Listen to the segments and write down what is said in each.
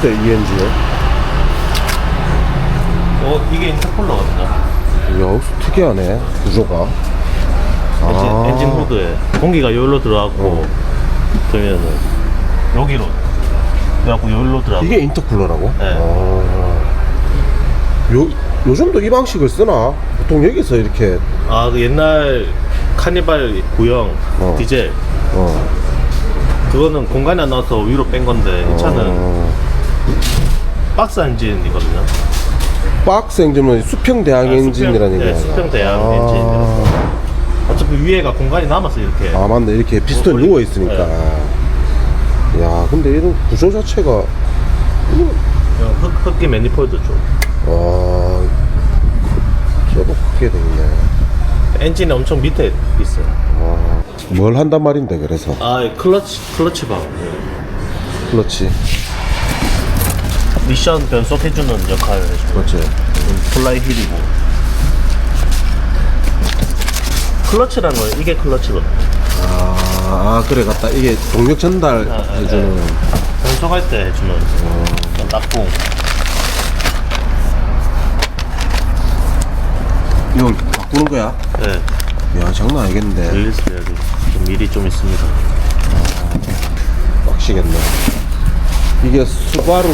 뭔데 이 엔진? 어 이게 인터쿨러거든요. 야, 특이하네 구조가. 엔진, 아. 엔진 후드에 공기가 여기로 들어가고 그러면은 여기로 그래갖고 여기로 들어가고 이게 인터쿨러라고? 네. 아. 요 요즘도 이 방식을 쓰나? 보통 여기서 이렇게 아그 옛날 카니발 구형 어. 디젤 어. 그거는 공간이 안 나와서 위로 뺀 건데 이 차는 어. 박스 엔진이거든요. 박스 엔진은 수평 대항 아, 엔진이라는 수평, 얘기야. 네, 수평 대항 엔진이라서. 어차피 위에가 공간이 남았어 이렇게. 아 맞네 이렇게 피스톤 올리- 누워 있으니까. 네. 야 근데 이런 구조 자체가 그냥 흡, 흡기 매니폴드 쪽. 와 저도 크게 되네. 엔진이 엄청 밑에 있어요. 아, 뭘 한단 말인데 그래서 아 이 클러치 클러치 방. 그렇지 미션 변속해주는 역할을 해주고 그렇지. 플라이 힐이고. 클러치라는 건 이게 클러치거든. 아, 아 그래. 갔다. 이게 동력 전달 아, 아, 해주는. 변속할 때 해주는 그런 딱봉 이걸 바꾸는 거야? 네. 야 장난 아니겠는데. 릴리스 배열이 좀 미리 좀 있습니다. 빡시겠네 이게 수바루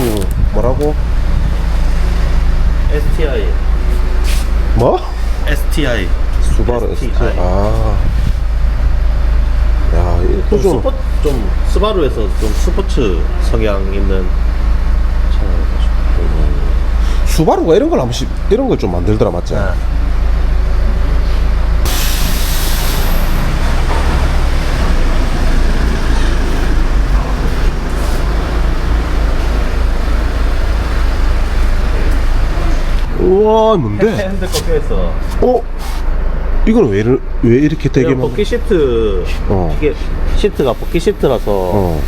뭐라고? STI 뭐? STI 수바루 ST STI. 아. 야, 이거 좀, 좀 스포, 좀 스바루에서 좀 스포츠 성향 있는 차가지고 수바루가 이런 걸 한 번씩 이런 걸 좀 만들더라 맞지? 네. 우와 뭔데? 핸드 꺾여있어 어? 이건 왜, 이러- 왜 이렇게 되게 이거 버킷 시트 어. 이게 시트가 버킷 시트라서 어.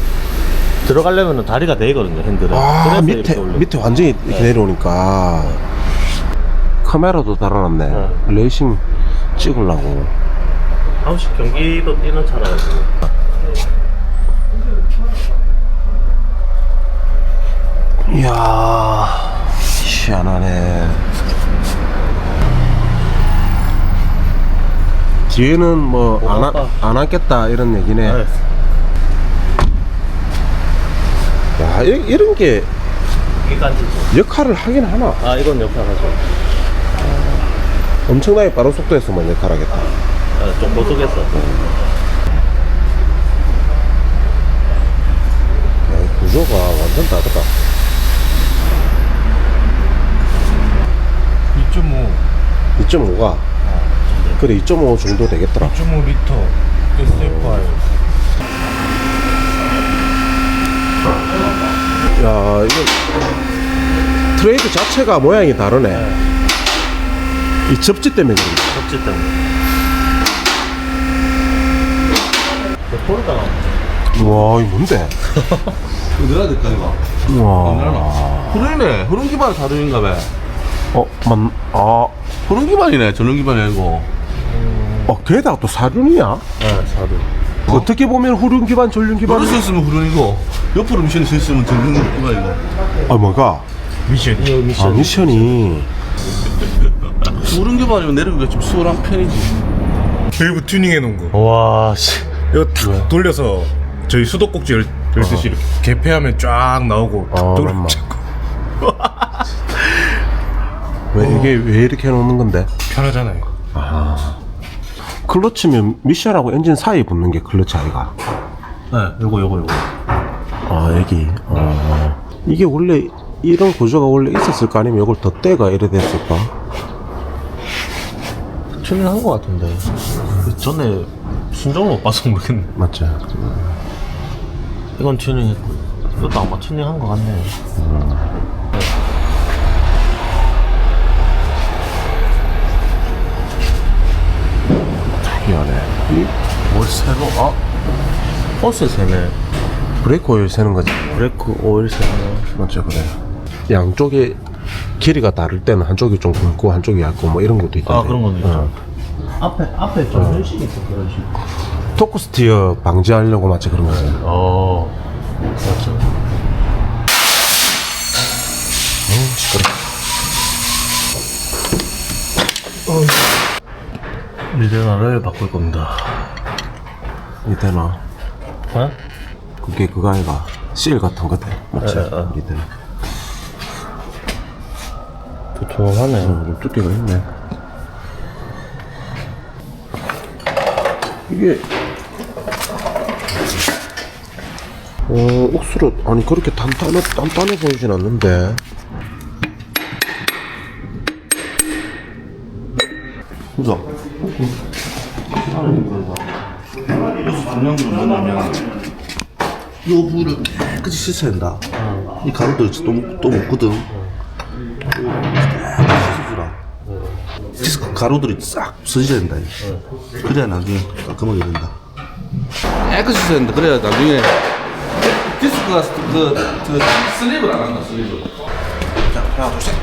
들어가려면 다리가 내거든요 핸들은 아 그래서 밑에 이렇게 올려 밑에 완전히 이렇게 네. 내려오니까 카메라도 달아놨네 네. 레이싱 찍으려고 한 번씩 경기도 뛰는 차라가지고 이야 희한하네. 뒤에는 뭐뭐안 앉겠다 이런 얘기네. 네. 야 이, 이런 게 역할을 하긴 하나? 아 이건 역할하죠. 엄청나게 빠른 속도에서만 역할하겠다. 아, 좀이 구조가 완전 다르다 2.5 2.5가 그래 2.5 정도 되겠더라. 2.5리터 SFR 야 이거 트레이드 자체가 모양이 다르네. 이 접지 때문에 그런가 접지 때문에. 우와 이거 뭔데? 어디가 될까 이거? 우와. 흐르네. 흐름 기반 다른인가 봐 어, 만, 아, 흐름 기반이네 전원 기반이 아니고 어, 게다가 또 사륜이야? 네 사르 어떻게 보면 후륜 기반, 전륜 기반. 바로 서 있으면 흐름이고 옆으로 미션이 서 있으면 전원 기반이고 아, 뭐가? 미션 이거 아, 미션 미션이. 흐름 기반이면 내려오기가 좀 수월한 편이지. 밸브 튜닝 해 놓은 거. 와 씨. 이거 탁 돌려서 저희 수도꼭지 열, 열듯이 이렇게 개폐하면 쫙 나오고 탁 어, 돌려. 잡고 왜, 이게 왜 이렇게 해놓는 건데? 편하잖아요 클러치면 미션하고 엔진 사이에 붙는 게 클러치 아이가? 네 요거 요거 요거 아, 여기. 아. 이게 원래, 이런 구조가 원래 있었을까? 아니면 이걸 더 떼가 이래 됐을까? 튜닝한 거 같은데 그 전에 순정을 못 봐서 모르겠네 맞지? 이건 튜닝했고 이것도 아마 튜닝한 거 같네 특 이뭘 새로 아 호스 새네 브레이크 오일 세는 거지. 브레이크 오일 새네 맞죠, 그래. 양쪽에 길이가 다를 때는 한쪽이 좀 굵고 한쪽이 얇고 뭐 이런 것도 있던데. 아 그런 건 있죠 어. 앞에 앞에 좀 현식이 있어 그런 식 토크 스티어 방지하려고 마치 그런 거지. 어 맞죠 미대나를 바꿀 겁니다. 이때나 어? 그게 그거 아이가 실 같은 거대 맞지? 예, 예. 이때는 두툼하네. 어, 두께가 있네 이게 어 옥수로 아니 그렇게 단단해 단단해 보이진 않는데 중요한 건 뭐냐면 이 부분을 깨끗이 씻어야 된다. 이 가루들 또, 먹- 또 먹거든. 씻어주라. 디스크 가루들이 싹 쓰셔야 된다. 그래야 나중에 깔끔하게 된다. 깨끗이 씻어야 된다. 그래야 나중에 디스크가 그, 그 슬립을 안 한다 슬립을. 자 하나 둘 셋.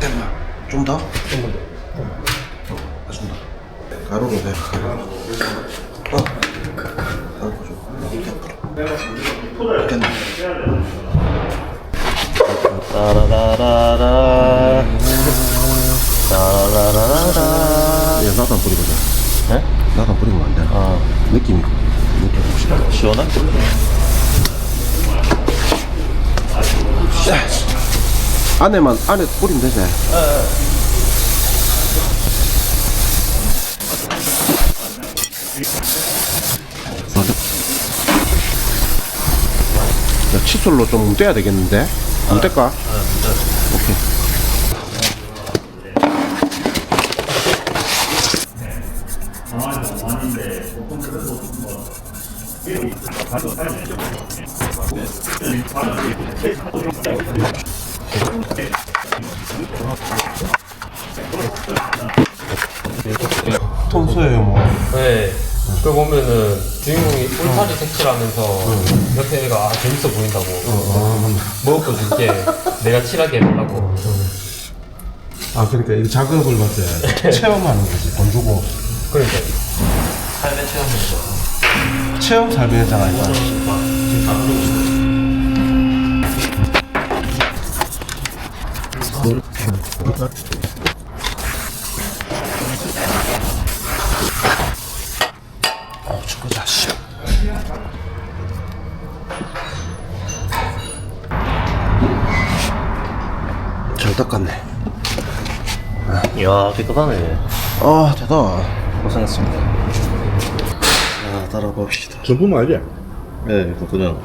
됐나? 좀 더? 좀만 더. 좀 더. 가루로 돼. 가루 어. 아, 시원하게. 안에만 안에 뿌리면 되지 야, 칫솔로 좀 떼야 되겠는데? 안 뗄까? 오케이. 통소예요 뭐. 네. 그 보면은 주인공이 울타리 색칠하면서 옆에 애가 아, 재밌어 보인다고. 먹을 거 줄게. 내가 칠하게 해달라고. 아 그러니까 이 자극을 받지 체험하는 거지 돈 주고. 그러니까. 삶의 체험에서 체험 살면장 아니야 어, 저거 자식. 잘 닦았네. 이야, 깨끗하네. 아, 되다. 고생했습니다. 자, 따라봅시다. 정품 알지? 네, 이거 그냥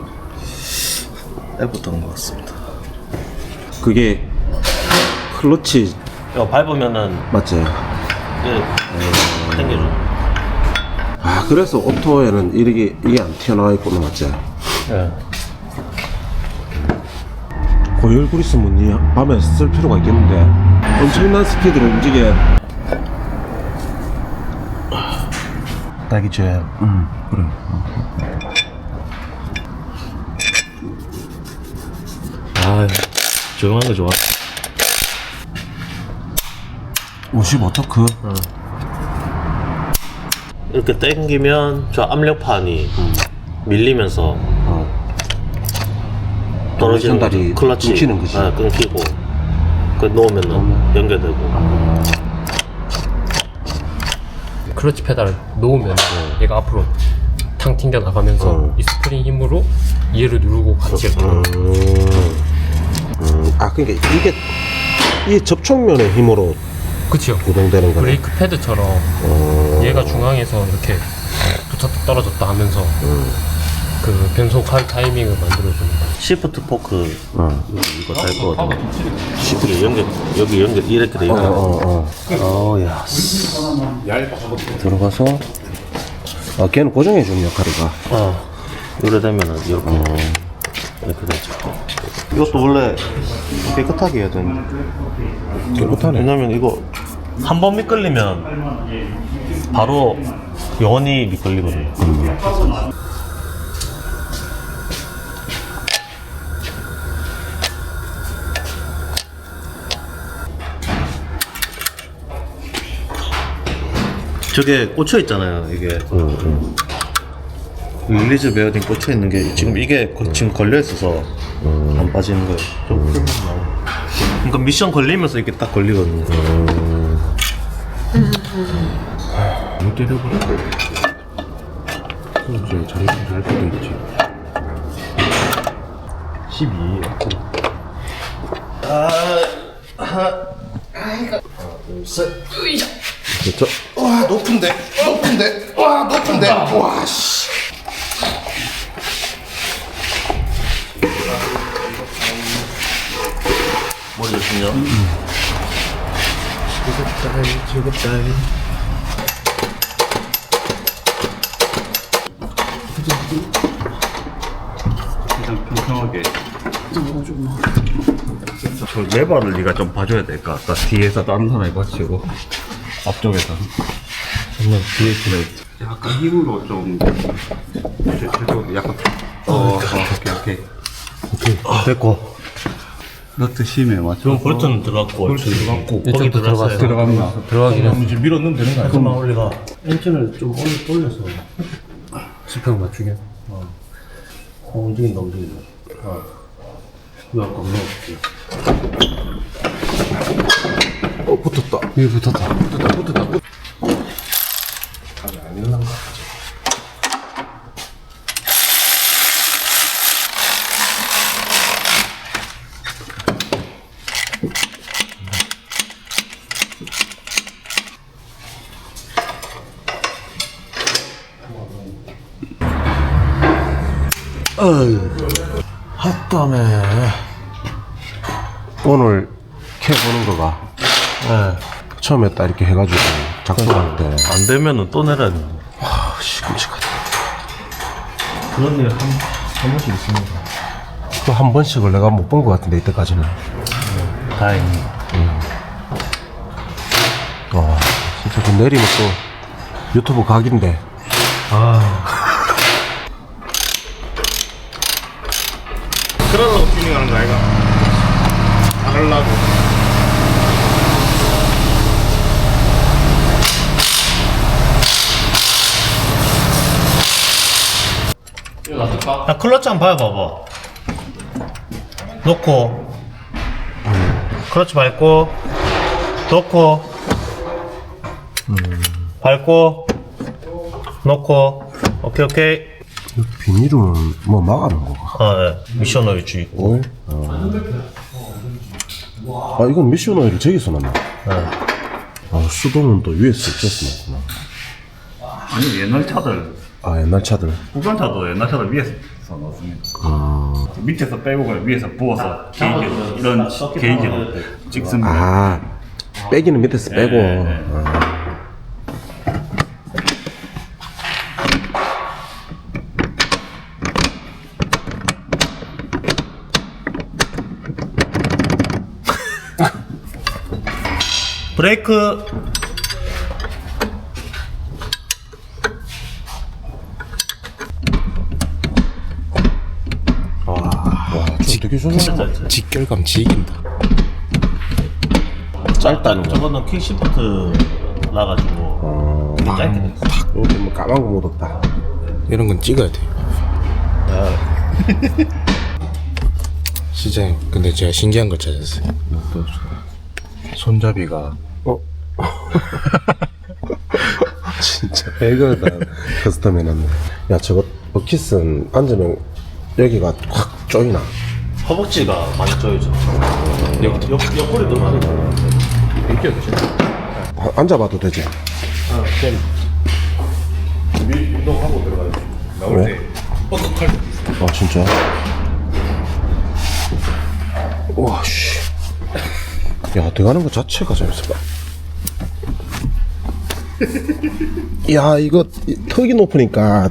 앱부터 한것 같습니다. 그게 클러치 이거 밟으면은 맞지? 이게 당겨줘. 아, 그래서 오토에는 이게 이게 안 튀어나와 있구나, 맞지? 네. 고열 그리스면 이 밤에 쓸 필요가 있겠는데 엄청난 스피드로 움직여. 딱이지. 음, 그래. 아, 조용한 거 좋아. 55토크. 이렇게 당기면 저 압력판이 밀리면서 어. 떨어지는 전달이 거죠. 클러치. 끊기는 거지. 아, 끊기고. 그 놓으면 은 연결되고. 클러치 페달을 놓으면 얘가 앞으로 탕 튕겨 나가면서 어. 이 스프링 힘으로 얘를 누르고 같이 이렇게. 음, 아, 그러니까 이게 이 접촉면의 힘으로 그치요 구동되는 거네. 브레이크 패드처럼 얘가 중앙에서 이렇게 붙었다 떨어졌다 하면서 그 변속할 타이밍을 만들어줍니다 시프트 포크 어. 이거 달 거거든. 시프트 연결 여기 연결 이렇게 돼 어, 있다. 어, 어. 어, 야. 들어가서 아, 걔는 고정해 주는 역할이가. 어. 이래 되면은 이렇게 이렇게 되죠. 이것도 원래 깨끗하게 해야 되는데. 깨끗하네. 왜냐면 이거 한 번 미끌리면 바로 영원히 미끌리거든요. 저게 꽂혀 있잖아요. 이게 릴리즈 베어링 꽂혀 있는 게 지금 이게 거- 지금 걸려 있어서 안 빠지는 거예요. 좀. 그러니까 미션 걸리면서 이렇게 딱 걸리거든요. 못 때려버려. 그럼 저 자리 잘 수도 있지. 12. 그렇죠? 와 높은데 높은데 와 높은데 와 씨. 머리 조심요. 저 레버를 네가 좀 봐줘야 될 것 같다. 뒤에서 다른 사람이 받치고 앞쪽에서. 정말 뒤에 플레이트. 약간 힘으로 좀. 제- 제도 약간. 어, 어, 오케이 오케이. 오케이 됐고 너트 심해 맞죠? 그럼 볼트는 들어갔고 들어갔고 거기 들어갔어요. 들어갔나? 들어가긴 했어. 이제 밀어 넣으면 되는 거 아니야? 그만 올리가 엔진을 좀 올려, 돌려서 스펙 맞추게 어, 어 움직인다 움직인다 어 이거 아까 넣어볼게 어 붙었다 여기 붙었다. 붙었다 붙었다 붙 아니 안일 거 핫dam에 오늘 캐 보는 거가 예, 처음에 딱 이렇게 해가지고 작동할 때 안 되면은 또 내려야 돼. 아, 시금치가 그런 일 한, 한 번씩 있습니다. 또 한 번씩을 내가 못 본 것 같은데 이때까지는. 다행히. 와 진짜 그 내리면 또 유튜브 각인데. 그 러려고 튜닝하는 거 아이가? 안 하려고. 야, 클러치 한번 밟아봐. 놓고. 클러치 밟고. 놓고. 밟고. 놓고. 오케이, 오케이. 비닐은 뭐 막아놓은 거가 아, 예. 미션 오일 주의. 오일? 아 이건 미션 오일을 저기서 넣나? 아 수동은 또 위에서 저기서 넣구나 아니 옛날 차들 아 옛날 차들 후반차도 옛날 차들 위에서 넣습니다. 밑에서 빼고 그냥 위에서 부어서 게이지 이런 게이지로 찍습니다. 아 빼기는 밑에서 빼고 아. 브레이크. 와 지, 되게 좋네 직결감 지긴다. 짧다는 거 저거는 킥시프트 나가지고 되게 짧게 돼 있어. 여기 뭐 까만 거 묻었다 이런 건 찍어야 돼. 시장님, 근데 제가 신기한 걸 찾았어요. 손잡이가 어? 진짜 배가 다 커스텀 해놨네 야 저거 버킷은 앉으면 여기가 확 쪼이나 허벅지가 많이 쪼여져. 옆, 옆, 옆구리도 많이 쪼여. 아, 앉아봐도 되지 운동하고 들어가야 돼. 나올 왜? 때 뻑뻑할 때. 아 진짜 와 씨 야 들어가는 거 자체가 재밌어 야 이거 이- 턱이 높으니까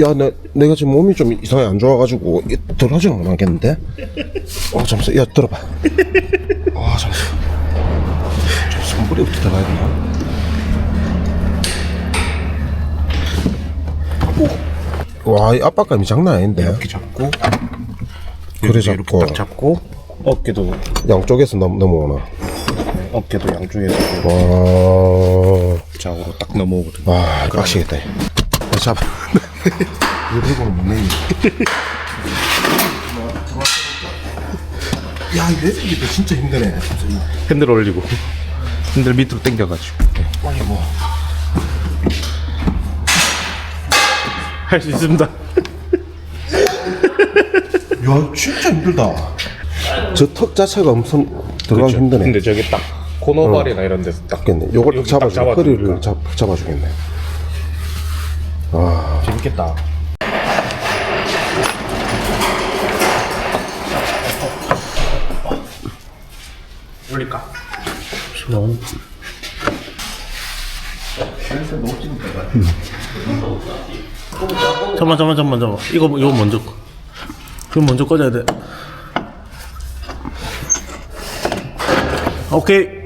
야 내, 내가 지금 몸이 좀 이상하게 안 좋아가지고 이- 들어가지는 못하겠는데? 어 잠시만 야 들어봐. 아 잠시만 좀 손부리부터 들어가야 되나? 와, 이 압박감이 장난 아닌데. 이렇게 잡고 그래 이렇게 잡고. 딱 잡고 어깨도 양쪽에서 넘, 넘어오나. 어깨도 양쪽에서. 와, 좌우로 딱 넘어오거든. 와, 빡시겠다. 야, 잡아. 들고는 못 내니. 야, 이 내리기도 진짜 힘드네. 핸들 올리고 핸들 밑으로 당겨가지고. 할수 있습니다. 야 진짜 힘들다 저 턱 자체가 엄청 들어가기 힘드네 근데 저기 딱 코너발이나 이런 데서 딱 겠네 요걸 딱 여기 딱 잡아주고 잡아주고. 허리를 잡, 잡아주겠네 재밌겠다. 올릴까? 잠만 잠만 잠만 잠만. 이거 이거 먼저. 꺼. 이거 먼저 꺼져야 돼. 오케이.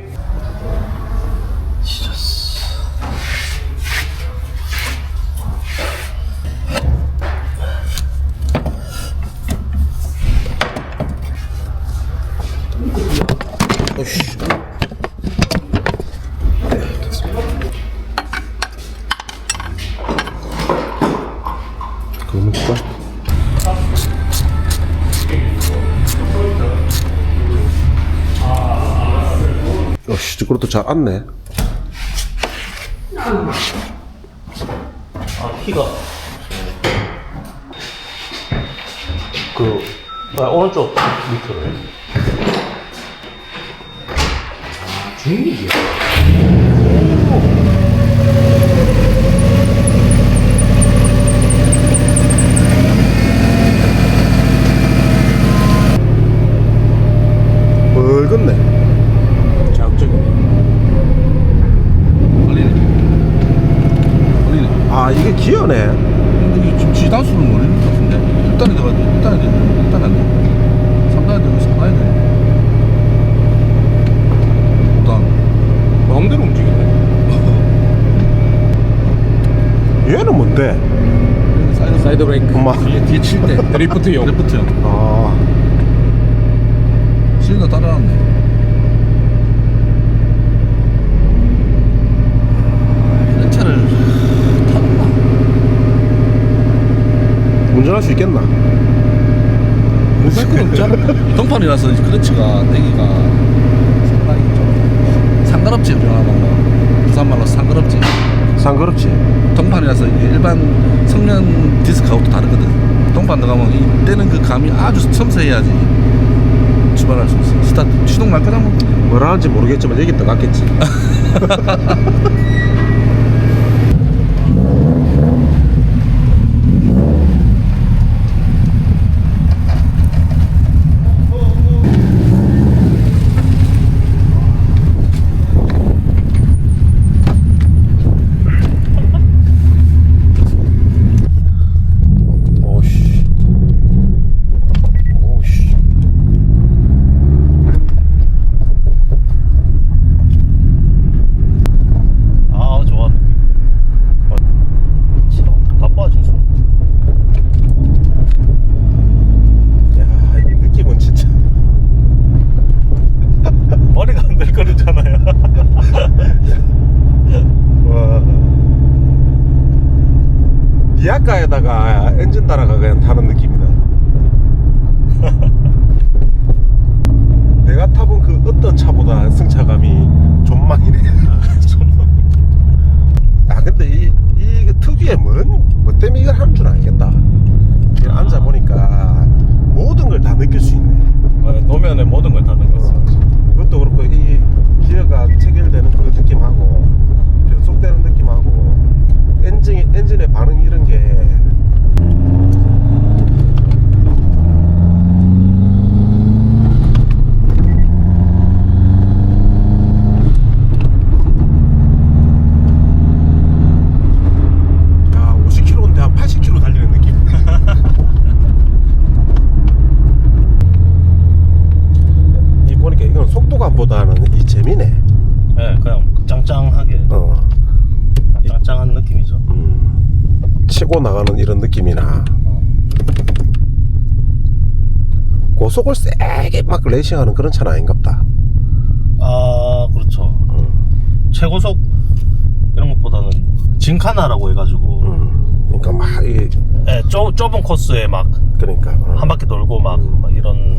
것도 잘 안네 아 키가. 그 아, 오른쪽 밑으로. 해. 멀겠네 걸리네. 걸리네. 아 이게 기어네 근데 이 지금 지단수는 걸리는 것 같은데. 일단에 들어가, 일단에 돼. 일단 안 돼. 3단에 되고 4단에 돼. 일단. 마음대로 움직이네. 얘는 뭔데? 사이드, 사이드 브레이크. 엄마 뒤에, 뒤에 칠 때. 드리프트용. 레프트. 아 실린더 따라놨네. 이런 차를 탔나? 운전할 수 있겠나? 못할 건 없잖아. 동판이라서 크러치가 내기가 상당히 좀뭐 부산 말로 상가럽지. 상그럽지 동판이라서 이게 일반 성면 디스크하고 또 다르거든. 동판 들어가면 이 떼는 그 감이 아주 섬세해야지 출발할 수 있어. 스타트 시동 날 거다 뭐. 뭐라 하는지 모르겠지만 얘기 떠갔겠지 오씨 오씨 아 좋아 느낌. 어, 싫어. 다 빠진어. 야, 이 느낌은 진짜. 머리가 흔들거리잖아요. 와. 비아카에다가 엔진 달아가 그냥 타는 느낌이다. 내가 타본 그 어떤 차보다 승차감이 존망이네. 아, 근데 이, 이 특유의 뭔, 뭐 때문에 이걸 하는 줄 알겠다. 그냥 앉아보니까 모든 걸 다 느낄 수 있네. 노면에 모든 걸 다 느꼈어. 그것도 그렇고 이 기어가 체결되는 그 느낌하고 변속되는 느낌하고 엔진 엔진의 반응 이런 게 야, 50km인데 한 80km 달리는 느낌. 이 보니까 이건 속도감보다는 이 재미네. 네, 그냥 짱짱하게 어. 짱짱한 느낌이죠. 음, 치고 나가는 이런 느낌이나. 고속을 세게 막 레이싱하는 그런 차는 아닌갑다. 아 그렇죠. 최고속 이런 것보다는 진카나라고 해가지고. 음, 그러니까 막 이, 예, 좁, 좁은 코스에 막한 그러니까 어, 바퀴 돌고 막, 막 이런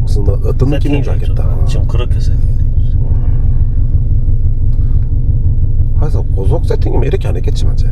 무슨 어- 어떤 느낌인 줄 세팅이 알겠다. 지금 그렇게 세 그래서 고속 세팅이면 이렇게 안 했겠지만 제.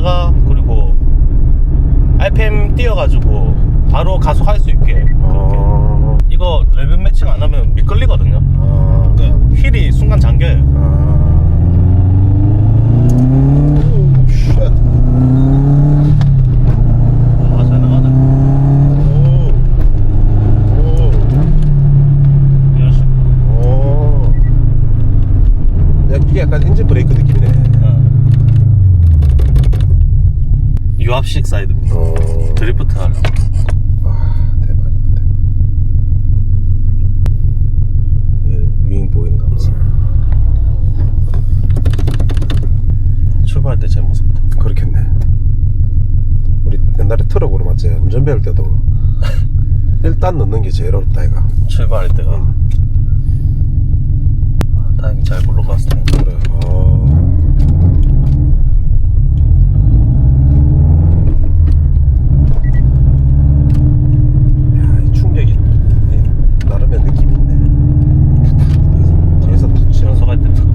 그 거기에다가 그리고 RPM 띄워가지고 바로 가속할 수 있게. 어. 이거 레벨 매칭 안 하면 미끌리거든요 아. 그 휠이 순간 잠겨요 아. 오, 쉣. 아잘 나가네 오. 오. 이런 식으로 오. 야, 이게 약간 엔진 브레이크 느낌이네. 어. 유압식 사이드 어. 드리프트 하려고 아, 대박이다. 대박. 예, 윙 보이는 거 하면서. 출발할 때 제일 무섭다 그렇겠네. 우리 옛날에 트럭으로 맞지? 운전 배울 때도 일단 넣는 게 제일 어렵다, 이가. 출발할 때가 아, 다행히 잘 굴러갔어 그래. 어. 야, 이 충격이 이 나름의 느낌이 있네. 뒤에서, 뒤에서 탁 치면서. 연속할 때 탁.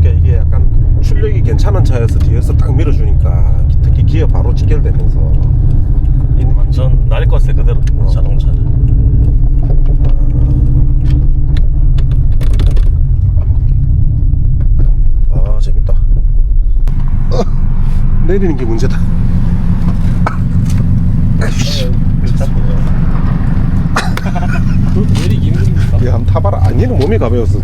그러니까 이게 약간 출력이 괜찮은 차여서 뒤에서 딱 밀어주니까 특히 기어 바로 직결되면서 이 느낌. 완전 날 것에 그대로 자동차는 아 재밌다. 어, 내리는 게 문제다. 내리기 힘듭니까? 야, 한번 타봐라. 아니는 몸이 가벼워서